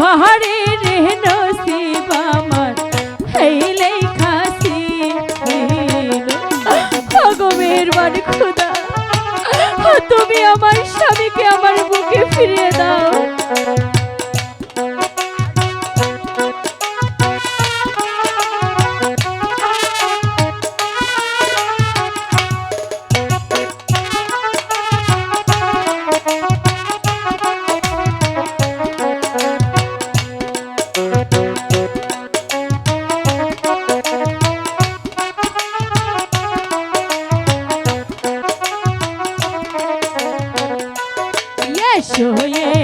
ঘরে রে নসিব আমার হেইলে খাসি, ভগবের মান খুদা। তুমি আমার স্বামীকে আমার বুকে ফিরিয়ে দাও।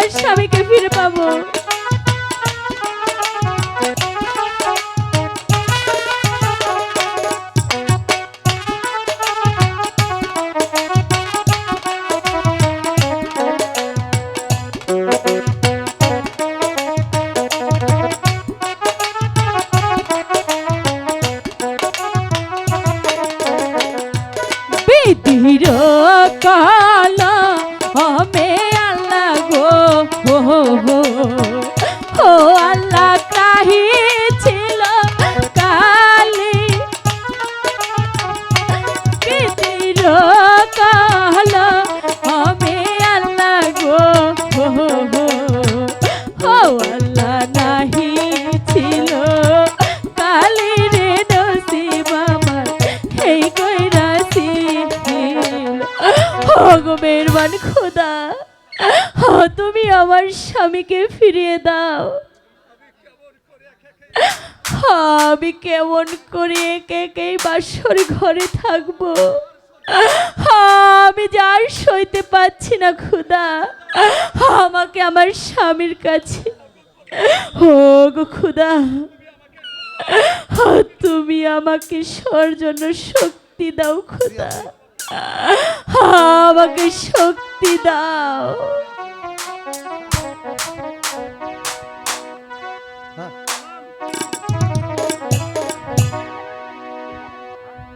আমার স্বামীকে ফিরে পাবো। বিধির কালা ভগবের মান খোদা। তুমি আমার স্বামীকে ফিরিয়ে দাও। আমি কেমন করে একে একেই বাসর ঘরে থাকব? আমি যার সইতে পাচ্ছি না খুদা। আমাকে আমার স্বামীর কাছে। ও গো খুদা। তুমি আমাকে সর জন্য শক্তি দাও খুদা। আমাকে শক্তি দাও